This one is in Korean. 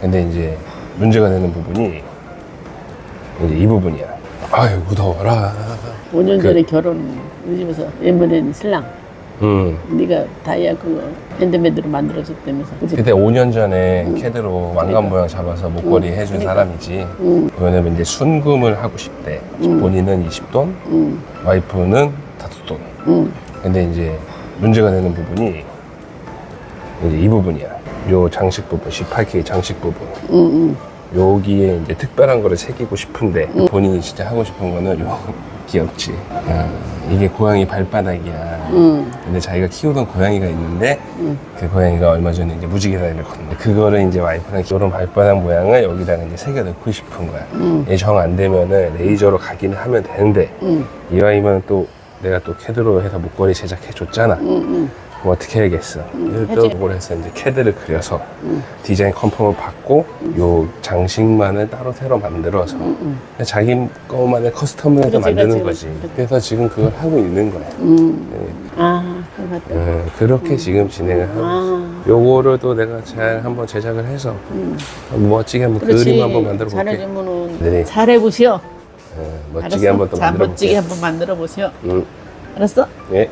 근데 이제 문제가 되는 부분이 이제 이 부분이야. 아유 무더워라. 5년 그- 전에 결혼 우리 집에서 예문엔 신랑 음. 네가 다이아 그거 핸드메드로 만들어줬다면서 그지? 그때 5년 전에 캐드로 왕관 모양 잡아서 목걸이 해준 그러니까. 사람이지. 응, 왜냐면 이제 순금을 하고 싶대. 본인은 20돈, 응, 와이프는 다섯 돈. 응. 근데 이제 문제가 되는 부분이 이제 이 부분이야. 요 장식 부분, 18K 장식 부분. 응, 응. 여기에 이제 특별한 거를 새기고 싶은데 본인이 진짜 하고 싶은 거는 요 귀엽지. 어, 이게 고양이 발바닥이야. 응. 근데 자기가 키우던 고양이가 있는데 응. 그 고양이가 얼마 전에 이제 무지개 다리를 걷는데 그거를 이제 와이프랑 이런 발바닥 모양을 여기다가 이제 새겨 넣고 싶은 거야. 응. 정안 되면은 레이저로 가기는 하면 되는데 응. 이왕이면 또 내가 또 캐드로 해서 목걸이 제작해 줬잖아. 응, 응. 그럼 어떻게 해야겠어? 그걸 해서 이제 캐드를 그려서 응. 디자인 컨펌을 받고 요 장식만을 따로 새로 만들어서 그냥 자기 것만의 커스텀을 해서 만드는 그렇지, 거지. 그렇지. 그래서 지금 그걸 하고 있는 거야. 응. 네. 아, 그거 같다. 어, 그렇게 지금 진행을 하고 있어. 아, 요거를 또 내가 잘 한번 제작을 해서 응. 멋지게 한번. 그림 한번 만들어 볼게. 잘해주면은 네. 잘해보시오. 어, 멋지게 알았어? 한번 또 자, 만들어 멋지게 볼게. 한번 만들어 보시오. 응. 알았어? 예.